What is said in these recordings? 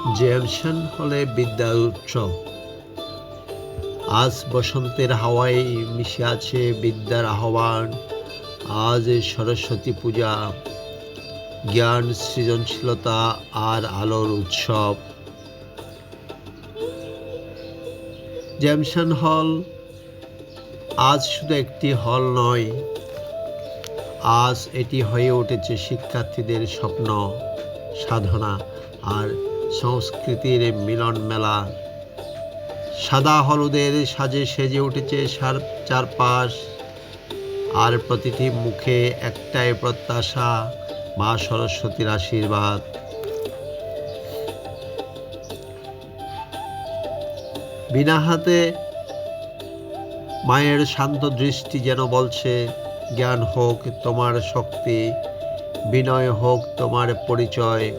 জেমশন হলে বিদ্যার উৎসব। আজ বসন্তের হাওয়ায় মিশে আছে বিদ্যার আহ্বান। আজ সরস্বতী পূজা। জ্ঞান, সৃজনশীলতা আর আলোর উৎসব। জ্যামশন হল আজ শুধু একটি হল নয়, আজ এটি হয়ে উঠেছে শিক্ষার্থীদের স্বপ্ন, সাধনা আর সংস্কৃতির মিলন মেলা। সাদা হলুদের সাজে সেজে উঠেছে সার চারপাশ। আর প্রতিটি মুখে একটাই প্রত্যাশা, মা সরস্বতীর আশীর্বাদ। বিনা হাতে মায়ের শান্ত দৃষ্টি যেন বলছে, জ্ঞান হোক তোমার শক্তি, বিনয় হোক তোমার পরিচয়।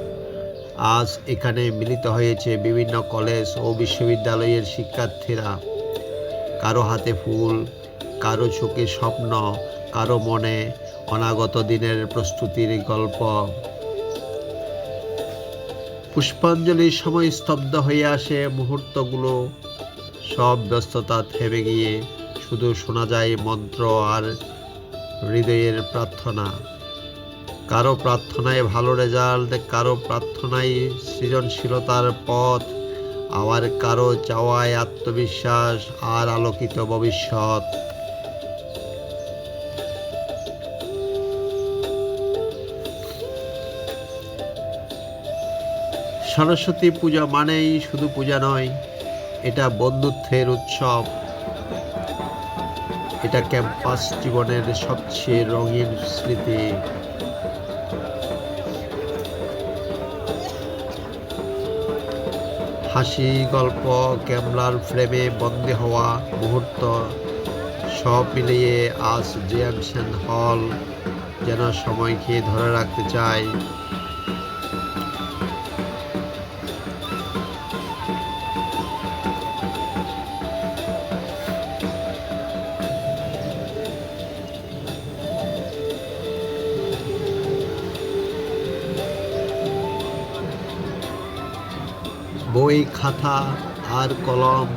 আজ এখানে মিলিত হয়েছে বিভিন্ন কলেজ ও বিশ্ববিদ্যালয়ের শিক্ষার্থীরা। কারও হাতে ফুল, কারও চোখে স্বপ্ন, কারও মনে অনাগত দিনের প্রস্তুতির গল্প। পুষ্পাঞ্জলির সময় স্তব্ধ হয়ে আসে মুহূর্তগুলো। সব ব্যস্ততা থেমে গিয়ে শুধু শোনা যায় মন্ত্র আর হৃদয়ের প্রার্থনা। কারও প্রার্থনায় ভালো রেজাল্ট কারও প্রার্থনায় সৃজনশীলতার পথ, আবার কারও চাওয়ায় আত্মবিশ্বাস আর আলোকিত ভবিষ্যৎ। সরস্বতী পূজা মানেই শুধু পূজা নয়, এটা বন্ধুত্বের উৎসব। এটা ক্যাম্পাস জীবনের সবচেয়ে রঙিন স্মৃতি। হাসি, গল্প ক্যামলার ফ্রেমে বন্দী হওয়া মুহূর্ত সব মিলিয়ে আজ জেমসেন হল যেন সময়কে ধরে রাখতে চায়। বই, খাতা আর কলম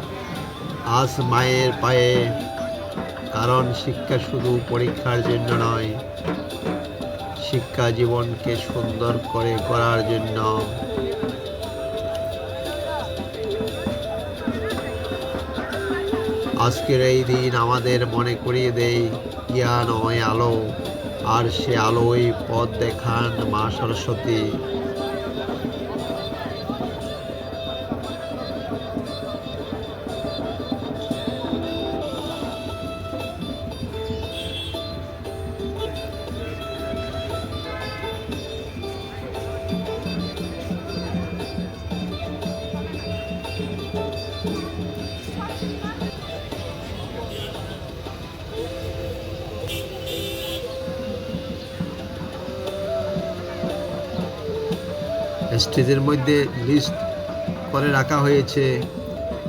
আজ মায়ের পায়ে, কারণ শিক্ষা শুধু পরীক্ষার জন্য নয়, শিক্ষা জীবনকে সুন্দর করে করার জন্য। আজকের এই দিন আমাদের মনে করিয়ে দেয় জ্ঞান ওই আলো, আর সে আলোই পথ দেখান মা সরস্বতী। স্টেজের মধ্যে লিস্ট করে রাখা হয়েছে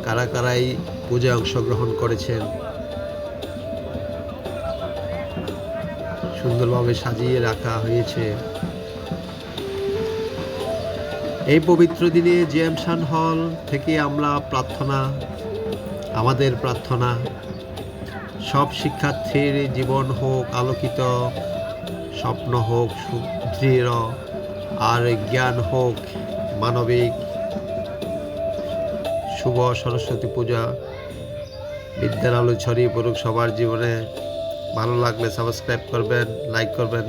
কারা কারাই পূজায় অংশগ্রহণ করেছেন। সুন্দরভাবে সাজিয়ে রাখা হয়েছে। এই পবিত্র দিনে জেমসান হল থেকে আমরা প্রার্থনা, আমাদের প্রার্থনা, সব শিক্ষার্থীর জীবন হোক আলোকিত, স্বপ্ন হোক সুদৃঢ় আর জ্ঞান হোক, মানবিক, শুভ সরস্বতী পূজা, বিদ্যার আলো ছড়িয়ে পড়ুক সবার জীবনে। ভালো লাগলে সাবস্ক্রাইব করবেন লাইক করবেন।